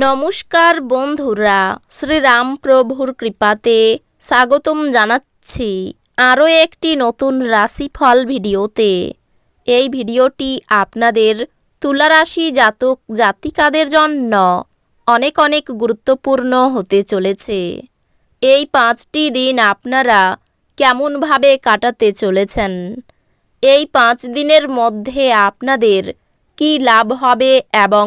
নমস্কার বন্ধুরা, শ্রীরাম প্রভুর কৃপাতে স্বাগতম জানাচ্ছি আরও একটি নতুন রাশিফল ভিডিওতে। এই ভিডিওটি আপনাদের তুলারাশি জাতক জাতিকাদের জন্য অনেক অনেক গুরুত্বপূর্ণ হতে চলেছে। এই পাঁচটি দিন আপনারা কেমনভাবে কাটাতে চলেছেন? এই পাঁচ দিনের মধ্যে আপনাদের কি লাভ হবে এবং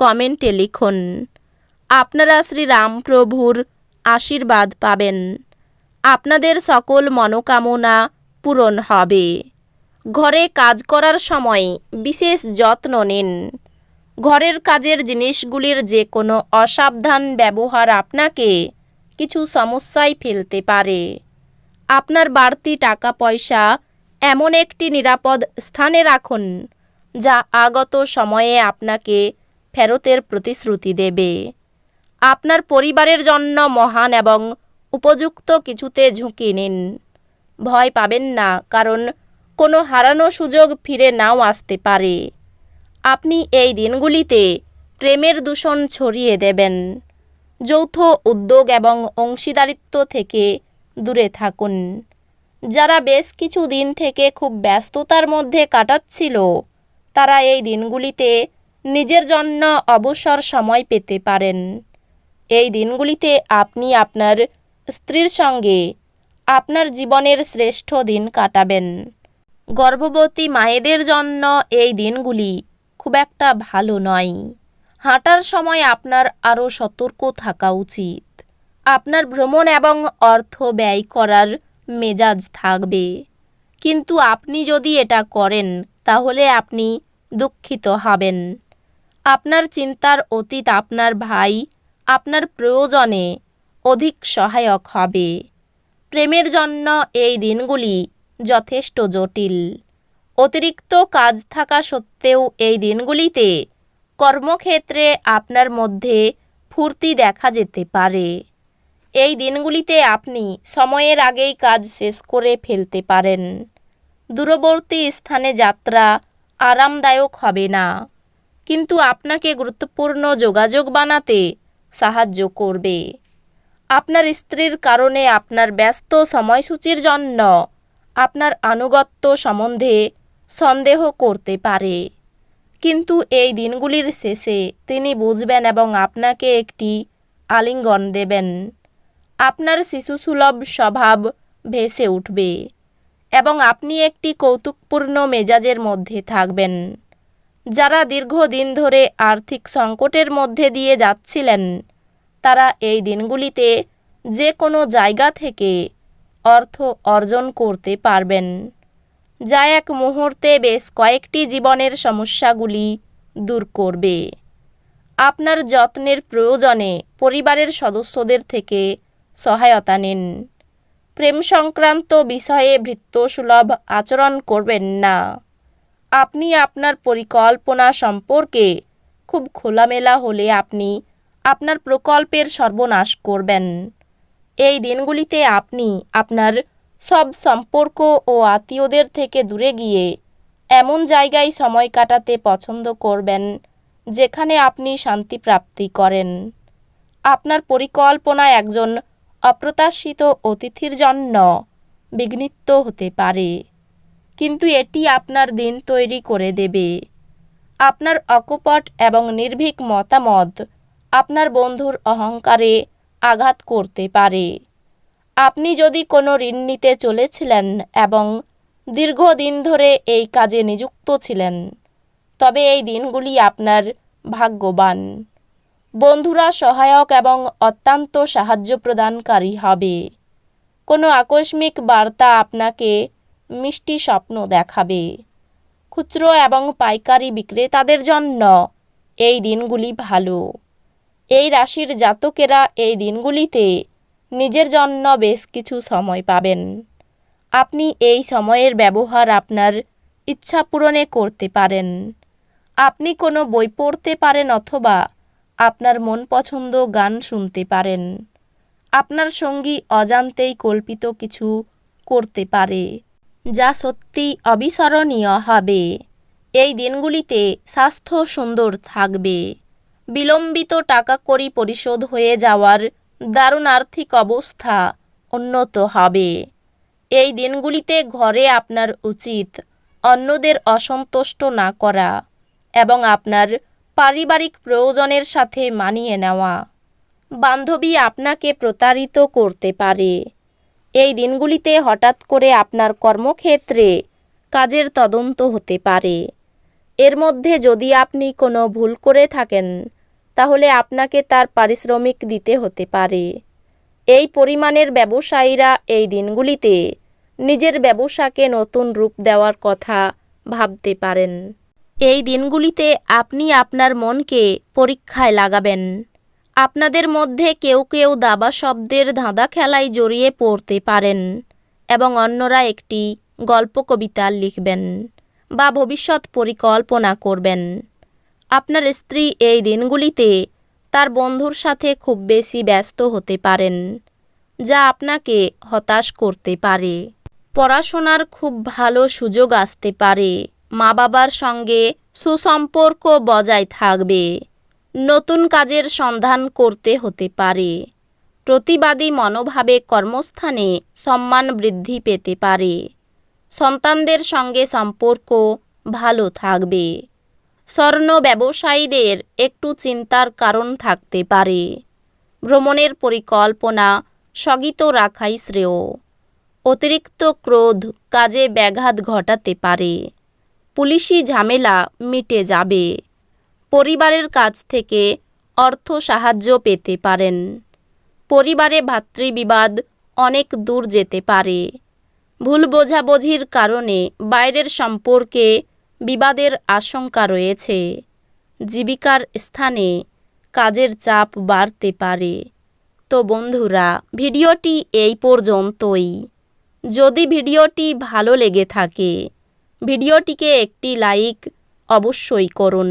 কমেন্টে লিখুন, আপনারা শ্রীরামপ্রভুর আশীর্বাদ পাবেন। আপনাদের সকল মনোকামনা পূরণ হবে। ঘরে কাজ করার সময় বিশেষ যত্ন নিন। ঘরের কাজের জিনিসগুলির যে কোনো অসাবধান ব্যবহার আপনাকে কিছু সমস্যায় ফেলতে পারে। আপনার বাড়তি টাকা পয়সা এমন একটি নিরাপদ স্থানে রাখুন, যা আগত সময়ে আপনাকে ফেরতের প্রতিশ্রুতি দেবে। আপনার পরিবারের জন্য মহান এবং উপযুক্ত কিছুতে ঝুঁকি নিন। ভয় পাবেন না, কারণ কোনো হারানো সুযোগ ফিরে নাও আসতে পারে। আপনি এই দিনগুলিতে প্রেমের দূষণ ছড়িয়ে দেবেন। যৌথ উদ্যোগ এবং অংশীদারিত্ব থেকে দূরে থাকুন। যারা বেশ কিছু দিন থেকে খুব ব্যস্ততার মধ্যে কাটাচ্ছিল, তারা এই দিনগুলিতে নিজের জন্য অবসর সময় পেতে পারেন। এই দিনগুলিতে আপনি আপনার স্ত্রীর সঙ্গে আপনার জীবনের শ্রেষ্ঠ দিন কাটাবেন। গর্ভবতী মায়েদের জন্য এই দিনগুলি খুব একটা ভালো নয়। হাঁটার সময় আপনার আরও সতর্ক থাকা উচিত। আপনার ভ্রমণ এবং অর্থ ব্যয় করার মেজাজ থাকবে। কিন্তু আপনি যদি এটা করেন, তাহলে আপনি দুঃখিত হবেন। আপনার চিন্তার অতীত আপনার ভাই, আপনার প্রয়োজনে অধিক সহায়ক হবে। প্রেমের জন্য এই দিনগুলি যথেষ্ট জটিল। অতিরিক্ত কাজ থাকা সত্ত্বেও এই দিনগুলিতে কর্মক্ষেত্রে আপনার মধ্যে ফুর্তি দেখা যেতে পারে। এই দিনগুলিতে আপনি সময়ের আগেই কাজ শেষ করে ফেলতে পারেন। দূরবর্তী স্থানে যাত্রা আরামদায়ক হবে না। কিন্তু আপনাকে গুরুত্বপূর্ণ যোগাযোগ বানাতে সাহায্য করবে। আপনার স্ত্রীর কারণে আপনার ব্যস্ত সময়সূচির জন্য আপনার আনুগত্য সম্বন্ধে সন্দেহ করতে পারে। কিন্তু এই দিনগুলির শেষে তিনি বুঝবেন এবং আপনাকে একটি আলিঙ্গন দেবেন। আপনার শিশুসুলভ স্বভাব ভেসে উঠবে এবং আপনি একটি কৌতুকপূর্ণ মেজাজের মধ্যে থাকবেন। যারা দীর্ঘদিন ধরে আর্থিক সংকটের মধ্যে দিয়ে যাচ্ছিলেন, তারা এই দিনগুলিতে যে কোনো জায়গা থেকে অর্থ অর্জন করতে পারবেন। যা এক মুহূর্তে বেশ কয়েকটি জীবনের সমস্যাগুলি দূর করবে। আপনার যত্নের প্রয়োজনে পরিবারের সদস্যদের থেকে সহায়তা নিন। প্রেম সংক্রান্ত বিষয়ে ভৃত্যসুলভ আচরণ করবেন না। আপনি আপনার পরিকল্পনা সম্পর্কে খুব খোলামেলা হলে আপনি আপনার প্রকল্পের সর্বনাশ করবেন। এই দিনগুলিতে আপনি আপনার সব সম্পর্ক ও আত্মীয়দের থেকে দূরে গিয়ে এমন জায়গায় সময় কাটাতে পছন্দ করবেন, যেখানে আপনি শান্তি প্রাপ্তি করেন। আপনার পরিকল্পনা একজন অপ্রত্যাশিত অতিথির জন্য বিঘ্নিত হতে পারে। কিন্তু এটি আপনার দিন তৈরি করে দেবে। আপনার অকপট এবং নির্ভীক মতামত আপনার বন্ধুর অহংকারে আঘাত করতে পারে। আপনি যদি কোনো ঋণ নিতে চলেছিলেন এবং দীর্ঘদিন ধরে এই কাজে নিযুক্ত ছিলেন, তবে এই দিনগুলি আপনার ভাগ্যবান। বন্ধুরা সহায়ক এবং অত্যন্ত সাহায্য প্রদানকারী হবে। কোনো আকস্মিক বার্তা আপনাকে মিষ্টি স্বপ্ন দেখাবে। খুচরো এবং পাইকারি বিক্রেতাদের জন্য। এই দিনগুলি ভালো। এই রাশির জাতকেরা এই দিনগুলিতে নিজের জন্য বেশ কিছু সময় পাবেন। আপনি এই সময়ের ব্যবহার আপনার ইচ্ছা পূরণে করতে পারেন। আপনি কোনো বই পড়তে পারেন অথবা আপনার মন পছন্দ গান শুনতে পারেন। আপনার সঙ্গী অজান্তেই কল্পিত কিছু করতে পারে। যা সত্যি অবিস্মরণীয় হবে। এই দিনগুলিতে স্বাস্থ্য সুন্দর থাকবে। বিলম্বিত টাকা কড়ি পরিশোধ হয়ে যাওয়ার দারুণ আর্থিক অবস্থা উন্নত হবে। এই দিনগুলিতে ঘরে আপনার উচিত অন্যদের অসন্তুষ্ট না করা এবং আপনার পারিবারিক প্রয়োজনের সাথে মানিয়ে নেওয়া। বান্ধবী আপনাকে প্রতারিত করতে পারে। এই দিনগুলিতে হঠাৎ করে আপনার কর্মক্ষেত্রে কাজের তদন্ত হতে পারে। এর মধ্যে যদি আপনি কোনো ভুল করে থাকেন, তাহলে আপনাকে তার পারিশ্রমিক দিতে হতে পারে। এই পরিমাণের ব্যবসায়ীরা এই দিনগুলিতে নিজের ব্যবসাকে নতুন রূপ দেওয়ার কথা ভাবতে পারেন। এই দিনগুলিতে আপনি আপনার মনকে পরীক্ষায় লাগাবেন। আপনাদের মধ্যে কেউ কেউ দাবা শব্দের ধাঁধা খেলায় জড়িয়ে পড়তে পারেন এবং অন্যরা একটি গল্প কবিতা লিখবেন বা ভবিষ্যৎ পরিকল্পনা করবেন। আপনার স্ত্রী এই দিনগুলিতে তার বন্ধুর সাথে খুব বেশি ব্যস্ত হতে পারেন, যা আপনাকে হতাশ করতে পারে। পড়াশোনার খুব ভালো সুযোগ আসতে পারে মা বাবার সঙ্গে সুসম্পর্ক বজায় থাকবে। নতুন কাজের সন্ধান করতে হতে পারে। প্রতিবাদী মনোভাবে কর্মস্থানে সম্মান বৃদ্ধি পেতে পারে। সন্তানদের সঙ্গে সম্পর্ক ভালো থাকবে। স্বর্ণ ব্যবসায়ীদের একটু চিন্তার কারণ থাকতে পারে। ভ্রমণের পরিকল্পনা স্থগিত রাখাই শ্রেয়। অতিরিক্ত ক্রোধ কাজে ব্যাঘাত ঘটাতে পারে। পুলিশি ঝামেলা মিটে যাবে। পরিবারের কাছ থেকে অর্থ সাহায্য পেতে পারেন। পরিবারে ভাতৃবিবাদ অনেক দূর যেতে পারে। ভুল বোঝাবুঝির কারণে বাইরের সম্পর্কে বিবাদের আশঙ্কা রয়েছে। জীবিকার স্থানে কাজের চাপ বাড়তে পারে। তো বন্ধুরা, ভিডিওটি এই পর্যন্তই। যদি ভিডিওটি ভালো লেগে থাকে, ভিডিওটিকে একটি লাইক অবশ্যই করুন।